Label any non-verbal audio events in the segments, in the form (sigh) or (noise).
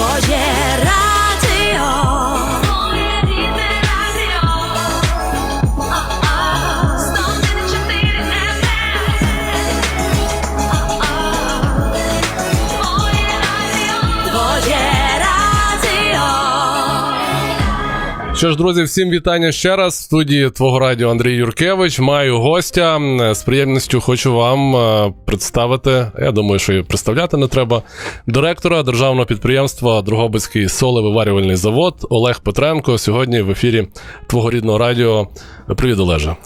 Oh yeah. Що ж, друзі, всім вітання ще раз. В студії твого радіо Андрій Юркевич. Маю гостя. З приємністю хочу вам е, представити. Я думаю, що і представляти не треба. Директора державного підприємства Другобицький солевиварювальний завод Олег Петренко. Сьогодні в ефірі твого рідного радіо. Привіт, Олеже.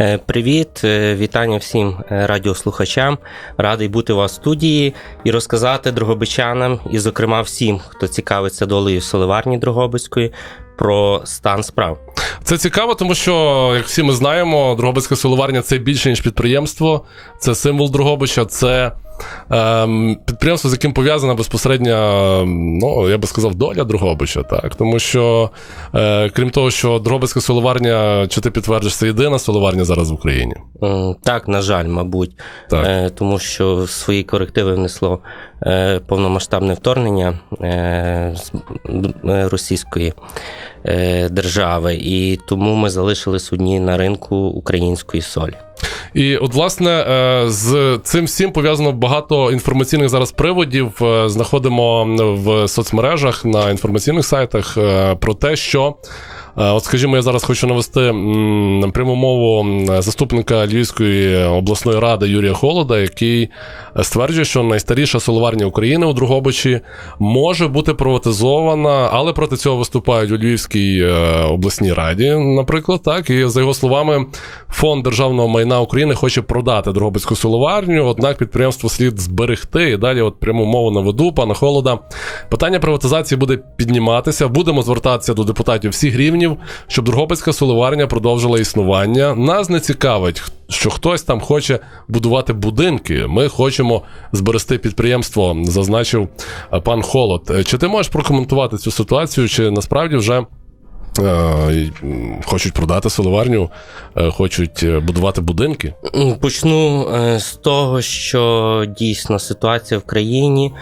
Е, Привіт, е, вітання всім радіослухачам. Радий бути у вас в студії і розказати дрогобичанам, і, зокрема, всім, хто цікавиться долею соливарні Дрогобицької, про стан справ. Це цікаво, тому що, як всі ми знаємо, Дрогобицька силоварня це більше ніж підприємство, це символ Дрогобича, це підприємство, з яким пов'язана безпосередня, ем, ну я би сказав, доля Дрогобича. Так, тому що, е, крім того, що Дрогобицька соловарня, чи ти підтвердиш, це єдина соловарня зараз в Україні. Так, на жаль, мабуть, Так. Е, тому що свої корективи внесло е, повномасштабне вторгнення з російської держави, і тому ми залишились одні на ринку української солі. І от, власне, е, з цим всім пов'язано багато інформаційних зараз приводів. Е, Знаходимо в соцмережах на інформаційних сайтах е, про те, що. Е, От, скажімо, я зараз хочу навести пряму мову заступника Львівської обласної ради Юрія Холода, який стверджує, що найстаріша соловарня України у Другобичі може бути приватизована, але проти цього виступають у Львівській е, обласній раді, наприклад, так. І за його словами, фонд державного майна України хоче продати Дрогобицьку соловарню, однак підприємство слід зберегти. І далі, от пряму мову наведу, пана Холода. Питання приватизації буде підніматися. Будемо звертатися до депутатів всіх рівнів, щоб Дрогобицька соловарня продовжила існування. Нас не цікавить, що хтось там хоче будувати будинки. Ми хочемо зберегти підприємство, зазначив е, пан Холод. Е, Чи ти можеш прокоментувати цю ситуацію? Чи насправді вже е, хочуть продати соловарню, е, хочуть будувати будинки? Почну з того, що дійсно ситуація в країні,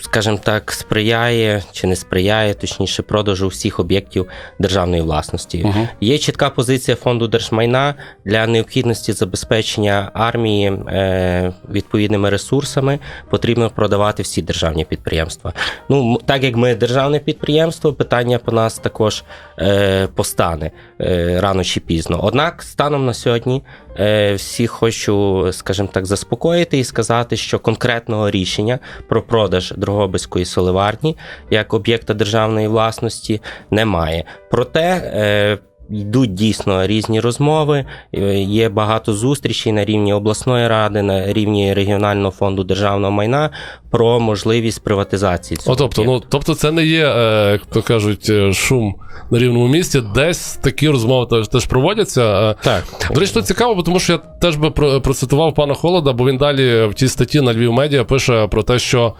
скажімо так, сприяє чи не сприяє, точніше, продажу всіх об'єктів державної власності. Мгм. Є чітка позиція фонду держмайна для необхідності забезпечення армії е, відповідними ресурсами. Потрібно продавати всі державні підприємства. Ну так як ми державне підприємство, питання по нас також е, постане е, рано чи пізно. Однак, станом на сьогодні, е, всі хочу, скажімо так, заспокоїти і сказати, що конкретного рішення про продаж Дрогобицької соливарні як об'єкта державної власності немає. Проте е, йдуть дійсно різні розмови. е, Є багато зустрічей на рівні обласної ради, на рівні регіонального фонду державного майна про можливість приватизації. О, тобто, ну, тобто це не є, е, як то кажуть, е, шум на рівному місці, десь такі розмови теж, проводяться. Так. До речі, тут цікаво, тому що я теж би про- процитував пана Холода, бо він далі в тій статті на Львів Медіа пише про те, що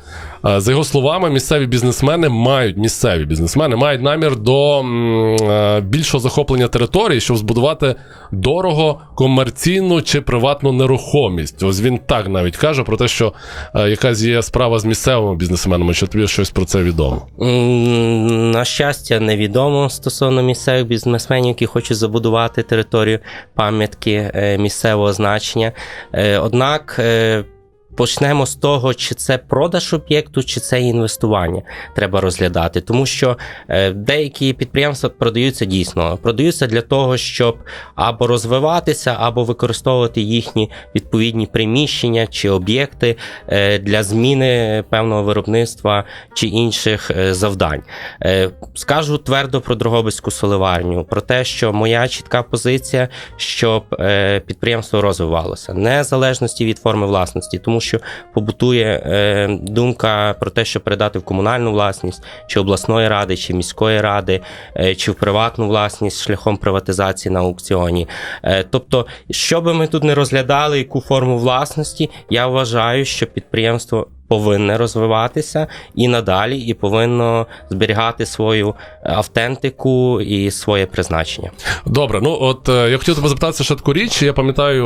за його словами, місцеві бізнесмени мають місцеві бізнесмени мають намір до е, більшого захоплення території, щоб збудувати дорого комерційну чи приватну нерухомість. Ось він так навіть каже про те, що е, якась є справа з місцевими бізнесменами, що тобі щось про це відомо. На щастя, невідомо стосовно місцевих бізнесменів, які хочуть забудувати територію пам'ятки е, місцевого значення. Е, Однак. Почнемо з того, чи це продаж об'єкту, чи це інвестування треба розглядати, тому що е, деякі підприємства продаються дійсно, продаються для того, щоб або розвиватися, або використовувати їхні відповідні приміщення чи об'єкти е, для зміни певного виробництва чи інших е, завдань. Скажу твердо про Дрогобицьку соливарню, про те, що моя чітка позиція, щоб підприємство розвивалося, незалежності від форми власності, тому що побутує е, думка про те, що передати в комунальну власність, чи обласної ради, чи міської ради, е, чи в приватну власність шляхом приватизації на аукціоні. Е, Тобто, що би ми тут не розглядали, яку форму власності, я вважаю, що підприємство повинне розвиватися і надалі, і повинно зберігати свою автентику і своє призначення. Добре, ну от я хотів тебе запитатися ще таку річ. Я пам'ятаю,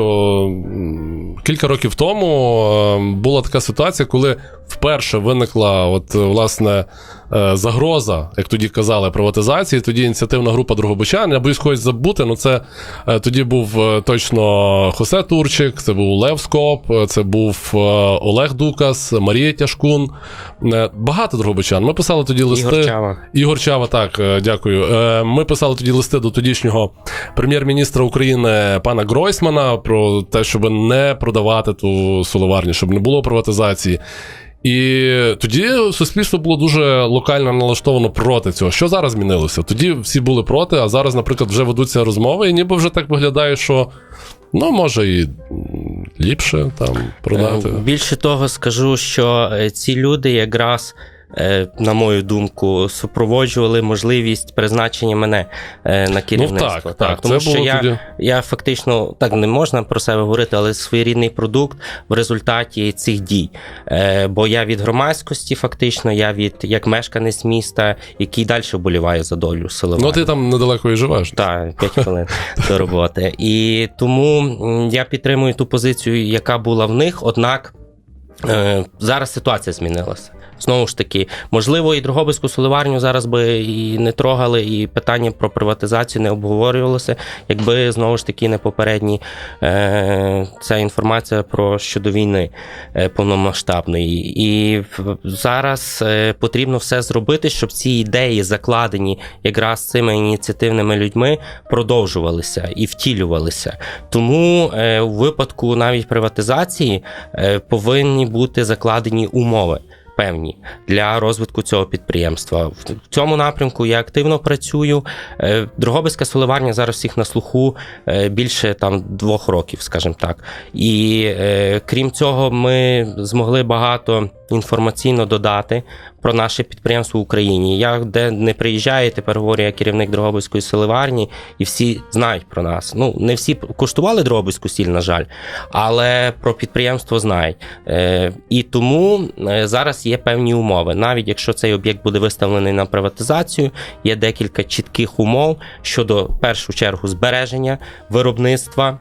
кілька років тому е, була така ситуація, коли вперше виникла от, е, власне е, загроза, як тоді казали, приватизації. Тоді ініціативна група Другобичан. Я боюсь когось забути. Ну це е, тоді був точно Хосе Турчик, це був Лев Скоп, це був Олег Дукас, Марія Тяшкун. Багато другобичан. Ми писали тоді листи. Ігор Чава. Ігор Чава, так, дякую. Ми писали тоді листи до тодішнього прем'єр-міністра України пана Гройсмана про те, щоб не продавати ту соловарню, щоб не було приватизації. І тоді суспільство було дуже локально налаштовано проти цього. Що зараз змінилося? Тоді всі були проти, а зараз, наприклад, вже ведуться розмови, і ніби вже так виглядає, що ну, може, і ліпше там продати. Е, Більше того, скажу, що е, ці люди якраз. Е, На мою думку, супроводжували можливість призначення мене е, на керівництво. Ну, так, так, тому це що я, тоді. я фактично так не можна про себе говорити, але своєрідний продукт в результаті цих дій. Е, бо я від громадськості, фактично, я від як мешканець міста, який далі вболіває за долю села. Ну, ти там недалеко і живеш. Так, 5 хвилин до роботи. І тому я підтримую ту позицію, яка була в них, однак зараз ситуація змінилася. Знову ж таки, можливо, і Дрогобицьку соливарню зараз би і не трогали, і питання про приватизацію не обговорювалося, якби знову ж таки не попередні е, ця інформація про щодо війни е, повномасштабної. І зараз е, потрібно все зробити, щоб ці ідеї, закладені якраз цими ініціативними людьми, продовжувалися і втілювалися. Тому е, у випадку навіть приватизації е, повинні бути закладені умови. Певні для розвитку цього підприємства в цьому напрямку я активно працюю. Е, Дрогобицька соливарня зараз всіх на слуху е, більше там двох років, скажімо так. І е, крім цього, ми змогли багато інформаційно додати про наше підприємство в Україні. Я де не приїжджаю, тепер говорю я керівник Дрогобицької соливарні, і всі знають про нас. Ну не всі куштували Дрогобицьку сіль, на жаль, але про підприємство знають. І тому е, є певні умови. Навіть якщо цей об'єкт буде виставлений на приватизацію, є декілька чітких умов щодо в першу чергу збереження виробництва.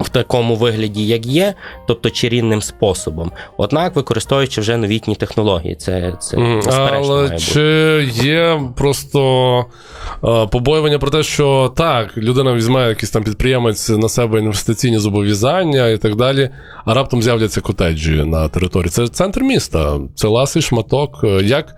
В такому вигляді, як є, тобто чарівним способом, однак використовуючи вже новітні технології, це, це безперечно має Але бути. чи є просто е, побоювання про те, що так, людина візьме якийсь там підприємець на себе інвестиційні зобов'язання і так далі, а раптом з'являться котеджі на території. Це центр міста, це ласий шматок. Е, Як,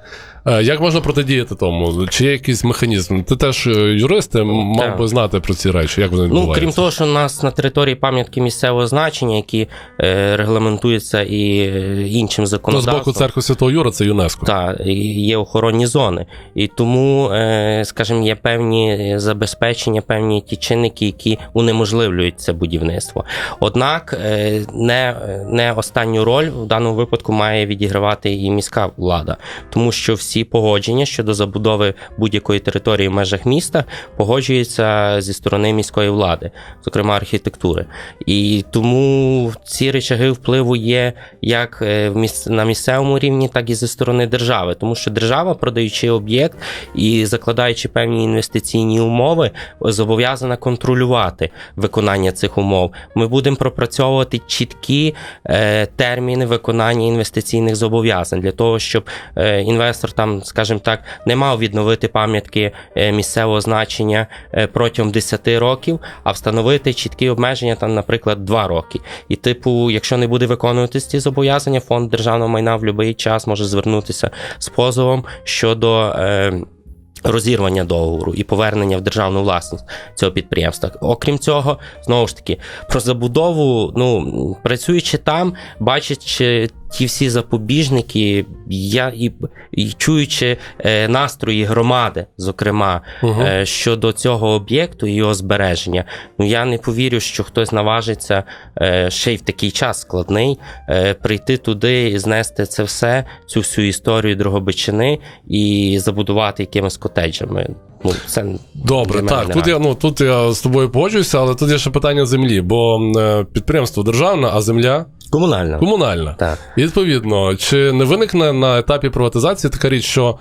як можна протидіяти тому? Чи є якийсь механізм? Ти теж е, юрист, ти м- мав Так. би знати про ці речі, як вони Ну, відбуваються? крім того, що у нас на території пам'ятки місцевого значення, які е, регламентуються і е, іншим Ну, з боку церкви Святого Юра це ЮНЕСКО. Та і є охоронні зони, і тому, е, скажімо, є певні забезпечення, певні ті чинники, які унеможливлюють це будівництво. Однак е, не, не останню роль в даному випадку має відігравати і міська влада, тому що всі погодження щодо забудови будь-якої території в межах міста погоджуються зі сторони міської влади, зокрема архітектури. І тому ці речаги впливу є як е, на місцевому рівні, так і зі сторони держави, тому що держава, продаючи об'єкт і закладаючи певні інвестиційні умови, зобов'язана контролювати виконання цих умов. Ми будемо пропрацьовувати чіткі е, терміни виконання інвестиційних зобов'язань для того, щоб е, інвестор там, скажімо так, не мав відновити пам'ятки е, місцевого значення е, протягом 10 років, а встановити чіткі обмеження там, наприклад, 2 роки. І, типу, якщо не буде виконуватись ці зобов'язання, фонд державного майна в будь-який час може звернутися з позовом щодо. Е, Розірвання договору і повернення в державну власність цього підприємства. Окрім цього, знову ж таки, про забудову, ну працюючи там, бачачи ті всі запобіжники, я і, і чуючи е, настрої громади, зокрема, Мгм. е, щодо цього об'єкту і його збереження, ну я не повірю, що хтось наважиться е, ще й в такий час складний е, прийти туди і знести це все, цю всю історію Дрогобичини і забудувати якимись котеджами. Ну, це Добре, для мене так. не Тут я, ну, тут я з тобою погоджуюся, але тут є ще питання землі, бо е, підприємство державне, а земля Комунальна. комунальна. Так. Відповідно, чи не виникне на етапі приватизації така річ, що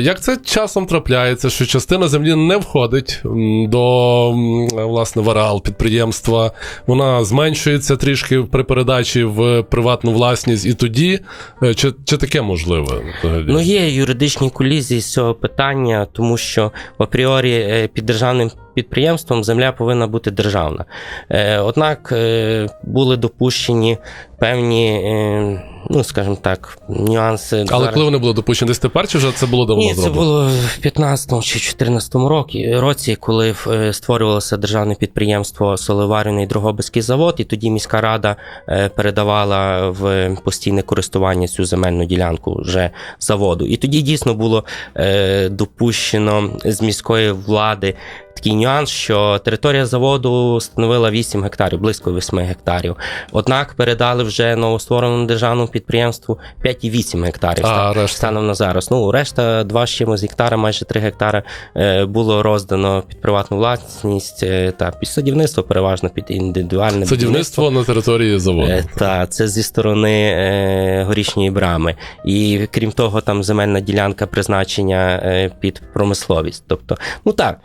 Як це часом трапляється, що частина землі не входить до власне в ареал підприємства, вона зменшується трішки при передачі в приватну власність, і тоді е, чи, чи таке можливе? Ну, є юридичні колізії з цього питання, тому що в апріорі е, під державним підприємством земля повинна бути державна. Е, Однак е, були допущені певні, е, ну скажімо так, нюанси. Але Зараз- коли вони були допущені десь тепер, чи вже це було давно Ні, це було в 15 чи 14 році, році, коли е, створювалося державне підприємство Соливарний Дрогобицький завод, і тоді міська рада е, передавала в постійне користування цю земельну ділянку вже заводу. І тоді дійсно було е, допущено з міської влади. Такий нюанс, що територія заводу становила 8 гектарів, близько 8 гектарів. Однак передали вже новоствореному державному підприємству 5,8 гектарів. А решта? станом на зараз. Ну, решта 2 з чимось гектара, майже 3 гектари е, було роздано під приватну власність е, та під садівництво, переважно під індивідуальне Садівництво на території заводу. Е, Та це зі сторони горішньої брами. І крім того, там земельна ділянка призначення під промисловість. Тобто, ну так,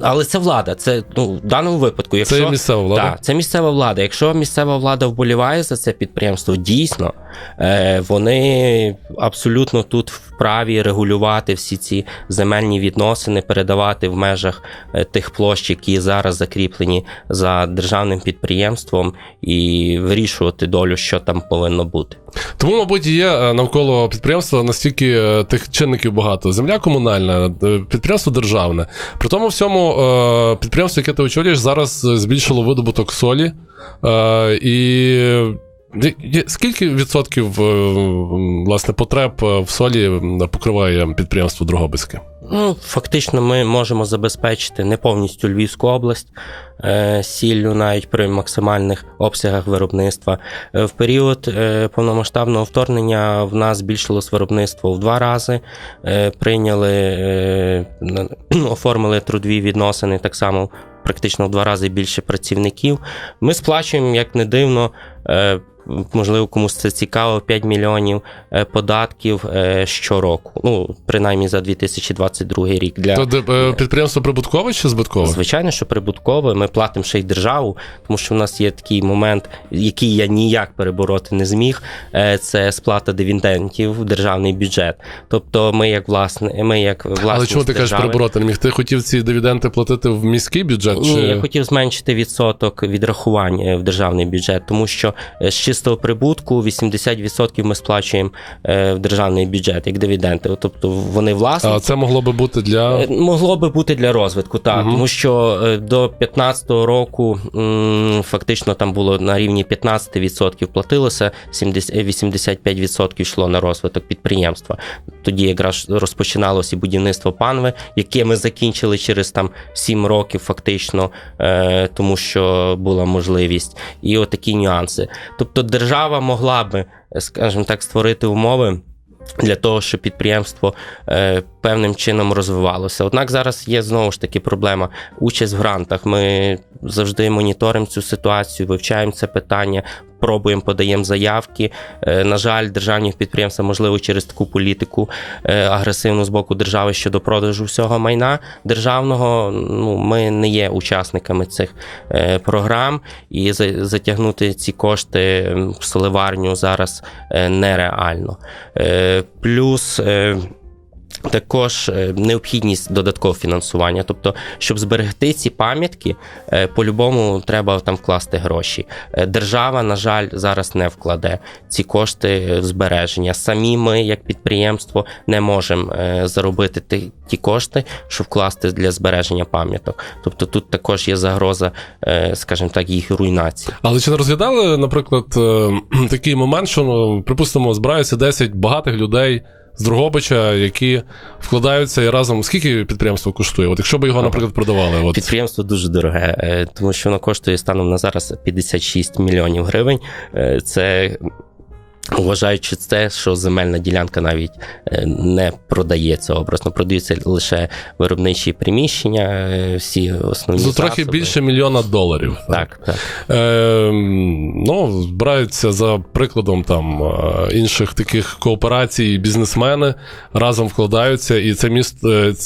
але це влада. Це ну в даному випадку, якщо Це місцева влада. так, це місцева влада. Якщо місцева влада вболіває за це підприємство, дійсно е, вони абсолютно тут вправі регулювати всі ці земельні відносини, передавати в межах е, тих площ, які зараз закріплені за державним підприємством, і вирішувати долю, що там повинно бути. Тому, мабуть, є е, навколо підприємства настільки е, тих чинників багато. Земля комунальна, підприємство державне. При тому всьому е, підприємство, яке ти очолюєш, зараз е, збільшило видобуток солі. Е, І скільки відсотків е, власне потреб е, в солі покриває підприємство Дрогобицьке? Ну, фактично, ми можемо забезпечити не повністю Львівську область е, сіллю, навіть при максимальних обсягах виробництва. В період повномасштабного вторгнення в нас збільшилось виробництво в два рази. Прийняли, (clears throat) оформили трудові відносини так само. Практично в два рази більше працівників. Ми сплачуємо, як не дивно, можливо, комусь це цікаво, 5 мільйонів е, податків е, щороку. Ну, принаймні за 2022 рік. Для То е, підприємство прибуткове чи збиткове? Звичайно, що прибуткове. Ми платимо ще й державу, тому що в нас є такий момент, який я ніяк перебороти не зміг. Це сплата дивідендів в державний бюджет. Тобто, ми як власне, ми як власність Але чому ти кажеш перебороти? Не міг ти хотів ці дивіденди платити в міський бюджет? Чи... Я хотів зменшити відсоток відрахувань в державний бюджет, тому що е, з чистого прибутку 80% ми сплачуємо е, в державний бюджет як дивіденди. Тобто вони власні. А це могло би бути для. Е, Могло би бути для розвитку, так. Мгм. Тому що е, до 15-го року фактично там було на рівні 15% платилося, 70 е, 85% йшло на розвиток підприємства. Тоді якраз розпочиналося будівництво панви, яке ми закінчили через там 7 років, фактично, тому що була можливість. І отакі нюанси. Тобто держава могла би, е, скажімо так, створити умови. Для того, щоб підприємство е, певним чином розвивалося. Однак зараз є знову ж таки проблема участь в грантах. Ми завжди моніторимо цю ситуацію, вивчаємо це питання, пробуємо, подаємо заявки. Е, на жаль, державні підприємства, можливо, через таку політику е, агресивну з боку держави щодо продажу всього майна державного. Ну, ми не є учасниками цих е, програм, і затягнути ці кошти в соливарню зараз нереально. Плюс. Також е, необхідність додаткового фінансування. Тобто, щоб зберегти ці пам'ятки, е, по-любому треба там вкласти гроші. Е, Держава, на жаль, зараз не вкладе ці кошти в збереження. Самі ми, як підприємство, не можемо заробити ті, кошти, щоб вкласти для збереження пам'яток. Тобто тут також є загроза, скажімо так, їх руйнації. Але чи не розглядали, наприклад, (clears throat) такий момент, що, ну, припустимо, збираються 10 багатих людей з Другобича, які вкладаються і разом. Скільки підприємство коштує? От якщо б його, наприклад, продавали, от Підприємство дуже дороге, е, тому що воно коштує станом на зараз 56 мільйонів гривень. Е, Це Вважаючи це, що земельна ділянка навіть е, не продається образно, продаються лише виробничі приміщення, е, всі основні Ну, трохи більше мільйона доларів. Так, так. Е, ну, збираються за прикладом там е, інших таких кооперацій, бізнесмени разом вкладаються, і це міст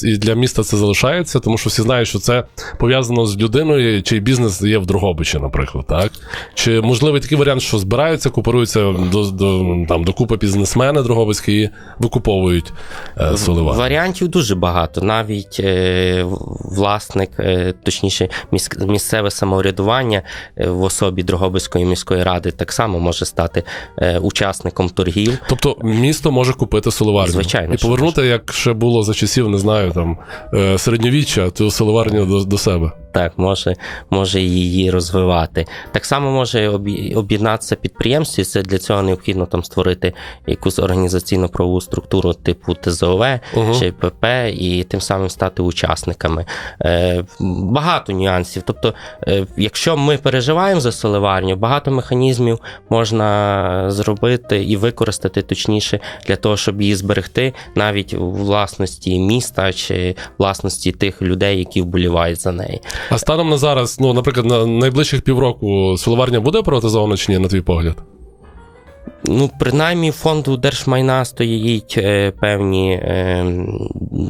і для міста це залишається, тому що всі знають, що це пов'язано з людиною, чий бізнес є в Другобичі, наприклад, так? Чи можливий такий варіант, що збираються, кооперуються до, до там докупи бізнесмени Другобицькі і викуповують е, соливар. Варіантів дуже багато. Навіть е, власник, е, точніше, міс- місцеве самоврядування е, в особі Дрогобицької міської ради так само може стати е, учасником торгів. Тобто місто може купити соливарню Звичайно, і що повернути, як ще було за часів, не знаю, там е, середньовіччя, ту соливарню до, до себе. Так, може, може її розвивати. Так само може об'єднатися підприємство, і це для цього необхідно там створити якусь організаційно правову структуру типу ТЗОВ Угу. чи ПП, і тим самим стати учасниками. Е, багато нюансів. Тобто, е, якщо ми переживаємо за соливарню, багато механізмів можна зробити і використати точніше для того, щоб її зберегти навіть у власності міста чи власності тих людей, які вболівають за неї. А станом на зараз, ну, наприклад, на найближчих півроку соливарня буде приватизована чи ні, на твій погляд? Ну, принаймні, фонду держмайна стоїть е, певні е,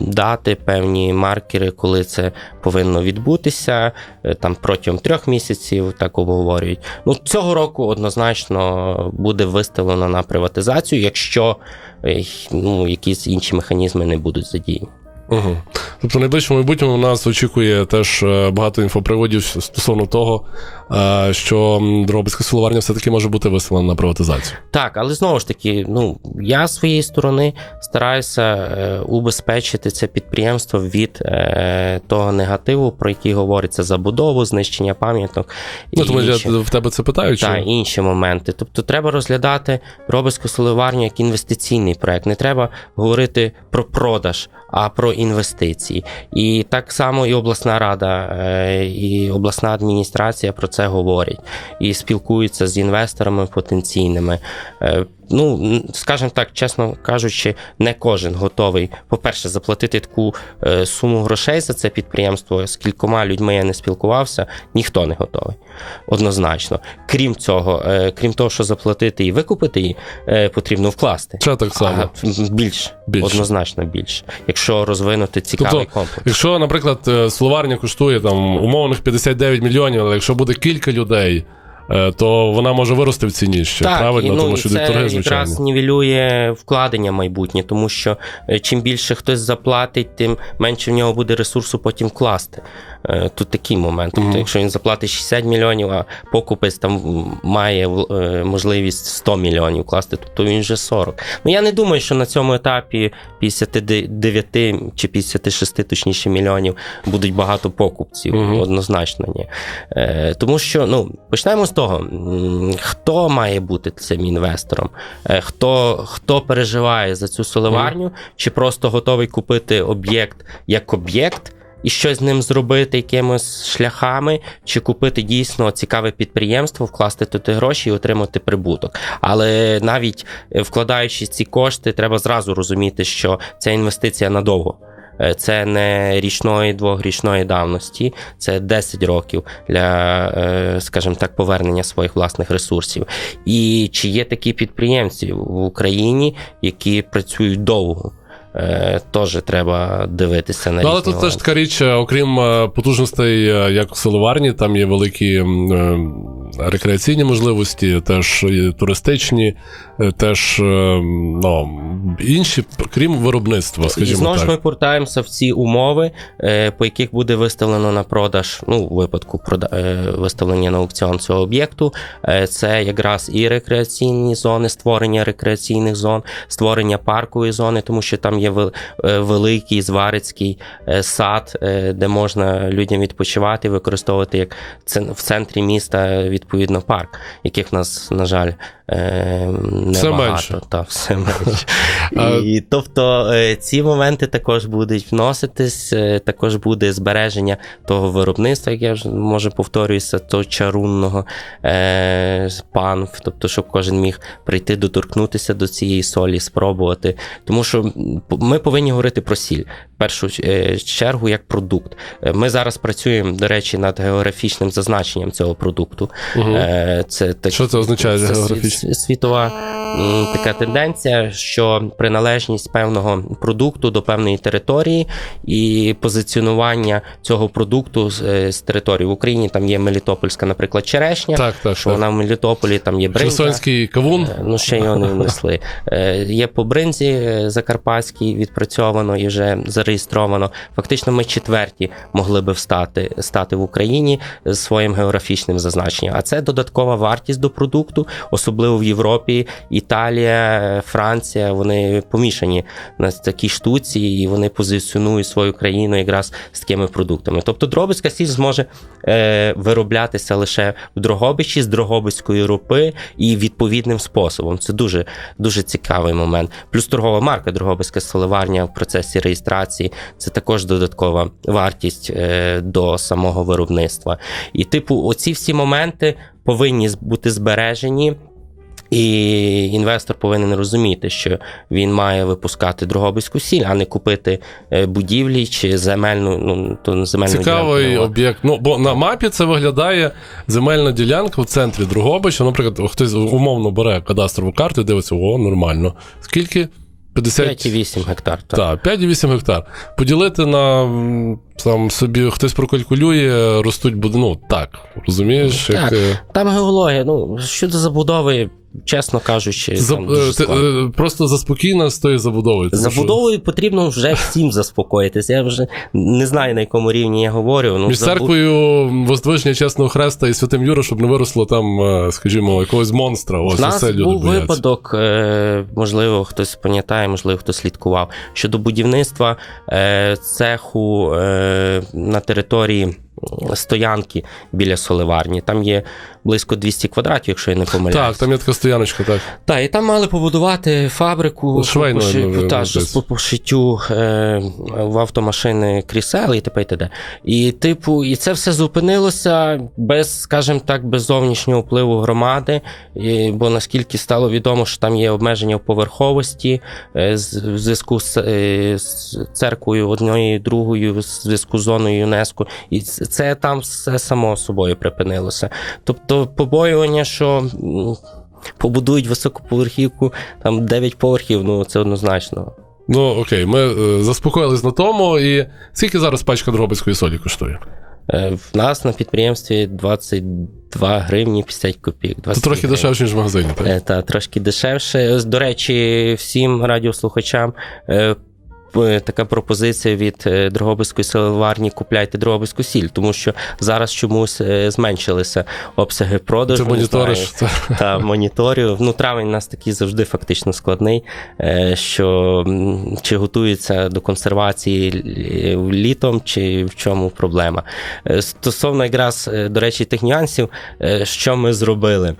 дати, певні маркери, коли це повинно відбутися. Е, там протягом трьох місяців так обговорюють. Ну, цього року однозначно буде виставлено на приватизацію, якщо е, ну, якісь інші механізми не будуть задіяні. Угу. Тобто, в найближчому майбутньому нас очікує теж е, багато інфоприводів стосовно того, е, що м, Дрогобицька соливарня все-таки може бути виставлена на приватизацію. Так, але знову ж таки, ну я з своєї сторони стараюся е, убезпечити це підприємство від того негативу, про який говориться забудову, знищення пам'яток Ну, тому я в тебе це питаю, чи та, інші моменти. Тобто треба розглядати Робицьку соливарню як інвестиційний проект. Не треба говорити про продаж, а про інвестиції. І так само і обласна рада, е, і обласна адміністрація про це говорять і спілкуються з інвесторами потенційними. Ну, скажімо так, чесно кажучи, не кожен готовий, по-перше, заплатити таку е, суму грошей за це підприємство. З кількома людьми я не спілкувався, ніхто не готовий. Однозначно. Крім цього, е, крім того, що заплатити і викупити її, е, потрібно вкласти. ще так само? А, більше, Більше. однозначно більше. Якщо розвинути цікавий Тобто, комплекс. Якщо, наприклад, соливарня коштує там умовних 59 мільйонів, але якщо буде кілька людей, то вона може вирости в ціні ще правильно, і, ну, тому що це торги, якраз нівелює вкладення майбутнє, тому що е, чим більше хтось заплатить, тим менше в нього буде ресурсу потім вкласти. Е, Тут такий момент. Тобто, якщо він заплатить 60 мільйонів, а покупець там має е, можливість 100 мільйонів вкласти, тобто він вже 40. Ну я не думаю, що на цьому етапі 59 чи 56 точніше мільйонів будуть багато покупців. Мгм. Однозначно ні. Е, тому що ну почнемо з того, хто має бути цим інвестором, хто, хто переживає за цю соливарню, чи просто готовий купити об'єкт як об'єкт. І щось з ним зробити якимись шляхами, чи купити дійсно цікаве підприємство, вкласти туди гроші і отримати прибуток. Але навіть е, вкладаючи ці кошти, треба зразу розуміти, що це інвестиція надовго. Е, Це не річної, двохрічної давності, це 10 років для, е, скажімо так, повернення своїх власних ресурсів. І чи є такі підприємці в Україні, які працюють довго? Е, Теж треба дивитися на Ну, але тут теж така річ, е, окрім е, потужностей, як в силоварні, там є великі е, рекреаційні можливості, теж і туристичні, е, теж е, ну, інші, крім виробництва, І скажімо знову ж ми повертаємося в ці умови, е, по яких буде виставлено на продаж, ну, у випадку е, виставлення на аукціон цього об'єкту. Е, Це якраз і рекреаційні зони, створення рекреаційних зон, створення паркової зони, тому що там є е, великий зварицький е, сад, е, де можна людям відпочивати, використовувати як в центрі міста відповідно парк, яких в нас, на жаль, е, Все небагато. менше. Та, все менше. (laughs) А- І, тобто е, ці моменти також будуть вноситись, е, також буде збереження того виробництва, як я вже може повторююся, того чарунного е, панв, тобто, щоб кожен міг прийти, доторкнутися до цієї солі, спробувати. Тому що ми повинні говорити про сіль в першу е, чергу як продукт. Ми зараз працюємо, до речі, над географічним зазначенням цього продукту. Е, Це так, Що це означає, це географічне? Сві- світова така тенденція, що приналежність певного продукту до певної території і позиціонування цього продукту з, е, з території в Україні. Там є Мелітопольська, наприклад, черешня. Так, так. Що так. вона в Мелітополі там є бринза. Херсонський кавун. Е, Ну, ще його не внесли. Е, Є по бринзі закарпатській відпрацьовано і вже зареєстровано. Фактично, ми четверті могли би встати стати в Україні з своїм географічним зазначенням. А це додаткова вартість до продукту, особливо в Європі, Італія, Франція. Вони помішані на такій штуці, і вони позиціонують свою країну якраз з такими продуктами. Тобто, Дрогобицька сіль зможе е, вироблятися лише в Дрогобичі з Дрогобицької рупи і відповідним способом. Це дуже дуже цікавий момент. Плюс торгова марка Дрогобицька соливарня в процесі реєстрації це також додаткова вартість е, до самого виробництва. І, типу, оці всі моменти повинні бути збережені. І інвестор повинен розуміти, що він має випускати Дрогобицьку сіль, а не купити е, будівлі чи земельну, ну то земельну Цікавий ділянку. об'єкт. Ну, бо на мапі це виглядає земельна ділянка в центрі Другобича. Наприклад, хтось умовно бере кадастрову карту і дивиться, о, нормально. Скільки? 50... 5,8 гектар. Так. Так, 5,8 гектар. Поділити на там собі хтось прокалькулює, ростуть. Ну так, розумієш? Так. е, Там геологія, ну щодо забудови, чесно кажучи, за, там дуже е, ти, е, просто заспокійно з тою забудовою. тому що- Забудовою потрібно вже всім заспокоїтися. Я вже не знаю на якому рівні я говорю. Ну, Між забу- церквою Воздвиження Чесного Хреста і Святим Юра, щоб не виросло там, е, скажімо, якогось монстра. Ось У нас люди був бояться. випадок, можливо, хтось пам'ятає, можливо, хтось слідкував щодо будівництва цеху на території стоянки біля соливарні. Там є близько 200 квадратів, якщо я не помиляюсь. Так, там є така стояночка, так. Так, і там мали побудувати фабрику Швейну, по, поши- ну, та, ну, по пошиттю е, в автомашини крісел і т.п. і т.д. І, типу, і це все зупинилося без, скажімо так, без зовнішнього впливу громади, і, бо наскільки стало відомо, що там є обмеження в поверховості е, в зв'язку з, е, з церквою однією, другою, в зв'язку з зоною ЮНЕСКО, і це там все само собою припинилося. Тобто побоювання, що. побудують високоповерхівку, там 9 поверхів, ну це однозначно. Ну, окей, ми е, заспокоїлись на тому. І скільки зараз пачка Дрогобицької солі коштує? Е, В нас на підприємстві 22 гривні 50 копійок. Це трохи гривень. дешевше, ніж в магазині, так? Е, Та трошки дешевше. До речі, всім радіослухачам. Е, Така пропозиція від е, Дрогобицької селеварні купляйте Дрогобицьку сіль, тому що зараз чомусь е, зменшилися обсяги продажу. Не моніториш (laughs) та моніторю. Ну, травень у нас такий завжди фактично складний, що чи готується до консервації літом, чи в чому проблема. Стосовно якраз, до речі, тих нюансів, що ми зробили.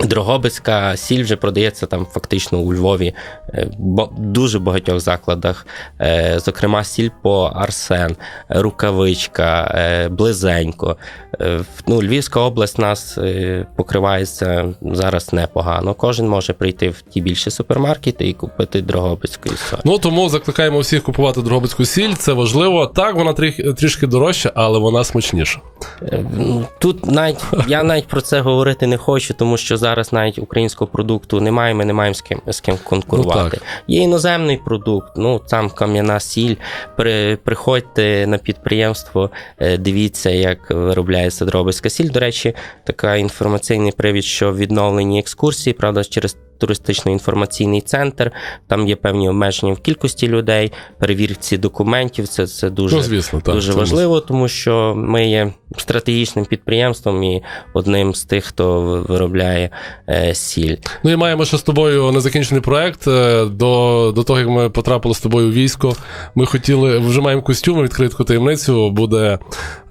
Дрогобицька сіль вже продається там фактично у Львові е, бо- дуже багатьох закладах. Е, Зокрема, сіль по Арсен, Рукавичка, е, Близенько. Е, Ну, Львівська область нас е, покривається зараз непогано. Кожен може прийти в ті більші супермаркети і купити Дрогобицької солі. Ну тому закликаємо всіх купувати Дрогобицьку сіль. Це важливо. Так, вона трішки дорожча, але вона смачніша. Е, ну, Тут навіть я навіть про це говорити не хочу, тому що зараз навіть українського продукту немає, ми не маємо з ким з ким конкурувати. Ну. Є іноземний продукт, ну там кам'яна сіль. При, приходьте на підприємство, е, дивіться, як виробляється дробицька сіль. До речі, така інформаційний привід, що відновлені екскурсії, правда, через туристично-інформаційний центр. Там є певні обмеження в кількості людей, перевірці документів. Це, це дуже, Ну, звісно, так. дуже важливо, тому що ми є стратегічним підприємством і одним з тих, хто виробляє е, сіль. Ну і маємо ще з тобою незакінчений проект. Е, До, до того, як ми потрапили з тобою у військо, ми хотіли, вже маємо костюми, відкрити таку таємницю. Буде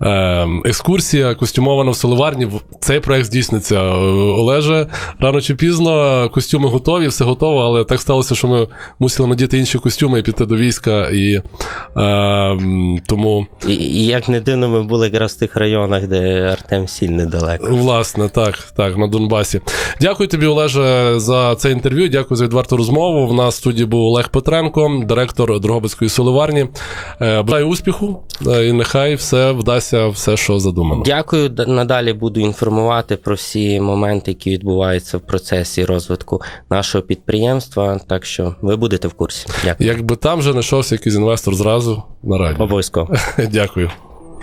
е, екскурсія костюмована в соливарні. Цей проект здійсниться. Е, Олеже, рано чи пізно костюми готові, все готово, але так сталося, що ми мусили надіти інші костюми і піти до війська. І е, тому, І, і як не дивно, ми були якраз в тих районах, де Артем сіль недалеко. власне, так, так, на Донбасі. Дякую тобі, Олеже, за це інтерв'ю. Дякую за відверту розмову. В нас в студії був Олег Петренко, директор Дрогобицької соливарні. Е, Бажаю успіху е, і нехай все вдасться, все, що задумано. Дякую. Надалі буду інформувати про всі моменти, які відбуваються в процесі розвитку нашого підприємства. Так що ви будете в курсі. Дякую. Якби там вже знайшовся якийсь інвестор зразу на раді. Обов'язково. (laughs) Дякую.